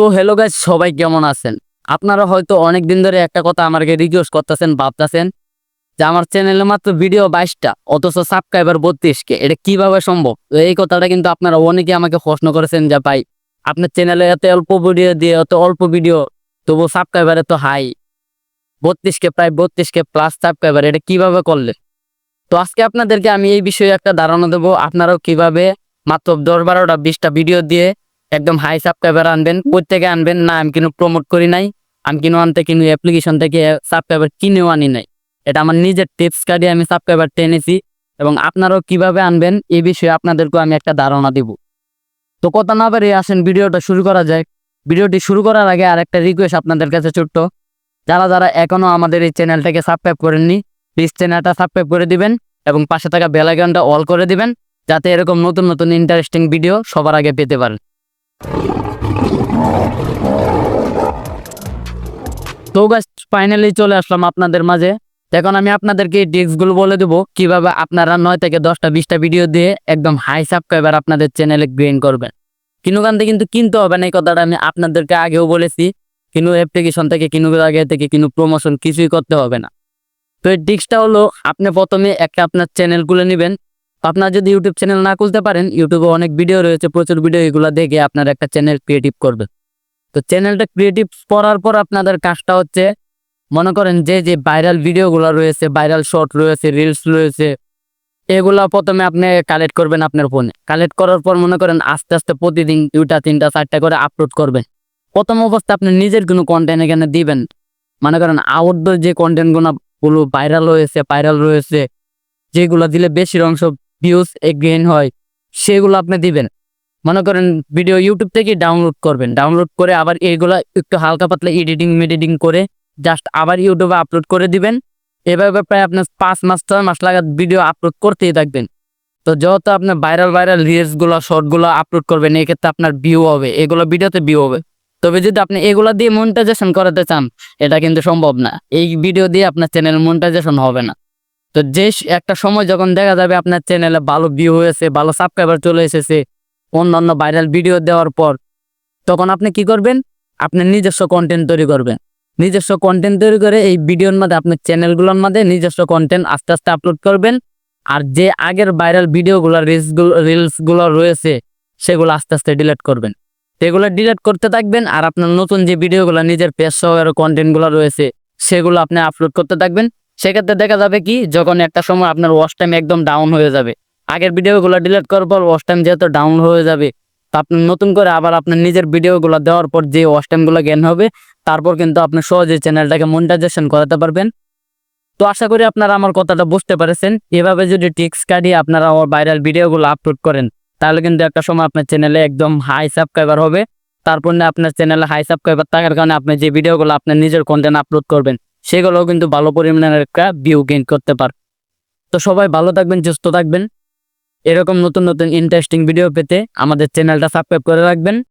তো hello guys সবাই কেমন আছেন? আপনারা হয়তো অনেক দিন ধরে একটা কথা আমাকে রিকোয়েস্ট করতেছেন, ভাবতেছেন যে আমার চ্যানেলে মাত্র ভিডিও বাইশটা, অথচ সাবস্ক্রাইবার বত্রিশকে। এটা কীভাবে সম্ভব? তো এই কথাটা কিন্তু আপনারা অনেকে আমাকে প্রশ্ন করেছেন যে, ভাই, আপনার চ্যানেলে এত অল্প ভিডিও দিয়ে এত অল্প ভিডিও তবু সাবস্ক্রাইবার এত হাই বত্রিশকে, প্রায় বত্রিশকে প্লাস সাবস্ক্রাইবার এটা কীভাবে করলেন? তো আজকে আপনাদেরকে আমি এই বিষয়ে একটা ধারণা দেবো। আপনারাও কীভাবে মাত্র দশ বারোটা, বিশটা ভিডিও দিয়ে একদম হাই সাবস্ক্রাইবার আনবেন থেকে আনবেন, না আমি কিন্তু প্রমোট করি নাই, আমি কিনো আনতে কিনো অ্যাপ্লিকেশন থেকে সাবস্ক্রাইবার কিনেও আনি নাই। এটা আমার নিজের টিপস কার্ডে আমি সাবস্ক্রাইবার টেনেছি এবং আপনারাও কীভাবে আনবেন এ বিষয়ে আপনাদেরকে আমি একটা ধারণা দিব। তো কথা না পারে আসেন, ভিডিওটা শুরু করা যায় ভিডিওটি শুরু করার আগে আর একটা রিকোয়েস্ট আপনাদের কাছে ছোট্ট। যারা যারা এখনও আমাদের এই চ্যানেলটাকে সাবস্ক্রাইব করেননি প্লিজ চ্যানেলটা সাবস্ক্রাইব করে দিবেন এবং পাশে থাকা বেলাইকনটা অল করে দিবেন, যাতে এরকম নতুন নতুন ইন্টারেস্টিং ভিডিও সবার আগে পেতে পারেন। তো গাছ ফাইনালি চলে আসলাম আপনাদের মাঝে। এখন আমি আপনাদেরকে এই টিপসগুলো বলে দেবো, কীভাবে আপনারা নয় থেকে দশটা, বিশটা ভিডিও দিয়ে একদম হাই সাবস্ক্রাইবার আপনাদের চ্যানেলে গেইন করবেন। কিনুকান থেকে কিন্তু কিনতে হবে না, এই কথাটা আমি আপনাদেরকে আগেও বলেছি। কিনু অ্যাপ্লিকেশন থেকে কিনু আগে থেকে, কিনু প্রমোশন কিছুই করতে হবে না। তো এই টিক্সটা হলো, আপনি প্রথমে একটা আপনার চ্যানেল খুলে নেবেন। আপনার যদি ইউটিউব চ্যানেল না খুলতে পারেন, ইউটিউবে অনেক ভিডিও রয়েছে, প্রচুর ভিডিও এগুলো দেখে আপনার একটা চ্যানেল ক্রিয়েটিভ করবে তো চ্যানেলটা ক্রিয়েটিভ করার পর আপনাদের কাজটা হচ্ছে, মনে করেন যে যে ভাইরাল ভিডিওগুলো রয়েছে ভাইরাল শর্ট রয়েছে রিলস রয়েছে, এগুলা প্রথমে আপনি কালেক্ট করবেন আপনার ফোনে কালেক্ট করার পর মনে করেন আস্তে আস্তে প্রতিদিন দুইটা, তিনটা, চারটা করে আপলোড করবেন। প্রথম অবস্থা আপনি নিজের কোনো কন্টেন্ট এখানে দিবেন মনে করেন আউটডোর যে কন্টেন্টগুলো গুলো ভাইরাল হয়েছে ভাইরাল রয়েছে, যেগুলো দিলে বেশির অংশ ভিউজ গেইন হয়, সেগুলো আপনি দিবেন। মনে করেন ভিডিও ইউটিউব থেকে ডাউনলোড করবেন। ডাউনলোড করে আবার এইগুলা একটু হালকা পাতলা এডিটিং মেডিটিং করে জাস্ট আবার ইউটিউবে আপলোড করে দিবেন। এভাবে প্রায় আপনার পাঁচ মাস, ছয় মাস লাগাত ভিডিও আপলোড করতেই থাকবেন। তো যত আপনার ভাইরাল ভাইরাল রিলসগুলো শর্টগুলো আপলোড করবেন, এক্ষেত্রে আপনার ভিউ হবে। এগুলো ভিডিওতে ভিউ হবে। তবে যদি আপনি এগুলো দিয়ে মনিটাইজেশন করাতে চান, এটা কিন্তু সম্ভব না। এই ভিডিও দিয়ে আপনার চ্যানেল মনিটাইজেশন হবে না। তো যে একটা সময় যখন দেখা যাবে আপনার চ্যানেলে ভালো ভিউ হয়েছে, ভালো সাবস্ক্রাইবার চলে এসেছে, অন্যান্য ভাইরাল ভিডিও দেওয়ার পর, তখন আপনি কি করবেন? আপনি নিজস্ব কন্টেন্ট তৈরি করবেন। নিজস্ব কন্টেন্ট তৈরি করে এই ভিডিওর মধ্যে, আপনার চ্যানেলগুলোর মধ্যে নিজস্ব কন্টেন্ট আস্তে আস্তে আপলোড করবেন। আর যে আগের ভাইরাল ভিডিওগুলো রিলসগুলো রিলসগুলো রয়েছে, সেগুলো আস্তে আস্তে ডিলিট করবেন। সেগুলো ডিলিট করতে থাকবেন আর আপনার নতুন যে ভিডিওগুলো নিজের পেজ সহ কন্টেন্টগুলো রয়েছে, সেগুলো আপনি আপলোড করতে থাকবেন। সেক্ষেত্রে দেখা যাবে কি, যখন একটা সময় আপনার ওয়াচ টাইম একদম ডাউন হয়ে যাবে। আগের ভিডিওগুলো ডিলিট করার পর ওয়াচ টাইম যেহেতু ডাউন হয়ে যাবে, তো আপনি নতুন করে আবার আপনার নিজের ভিডিওগুলো দেওয়ার পর যে ওয়াচ টাইমগুলো জ্ঞান হবে, তারপর কিন্তু আপনি সহজে চ্যানেলটাকে মনিটাইজেশন করাতে পারবেন। তো আশা করি আপনারা আমার কথাটা বুঝতে পেরেছেন। এভাবে যদি টিক্স কাটিয়ে আপনারা আমার ভাইরাল ভিডিওগুলো আপলোড করেন, তাহলে কিন্তু একটা সময় আপনার চ্যানেলে একদম হাই সাবস্ক্রাইবার হবে। তারপর না আপনার চ্যানেলে হাই সাবস্ক্রাইবার থাকার কারণে আপনি যে ভিডিওগুলো আপনার নিজের কন্টেন্ট আপলোড করবেন সেগুলোও কিন্তু ভালো পরিমাণের একটা ভিউ গেইন করতে পার। তো সবাই ভালো থাকবেন, সুস্থ থাকবেন। এরকম নতুন নতুন ইন্টারেস্টিং ভিডিও পেতে আমাদের চ্যানেলটা সাবস্ক্রাইব করে রাখবেন।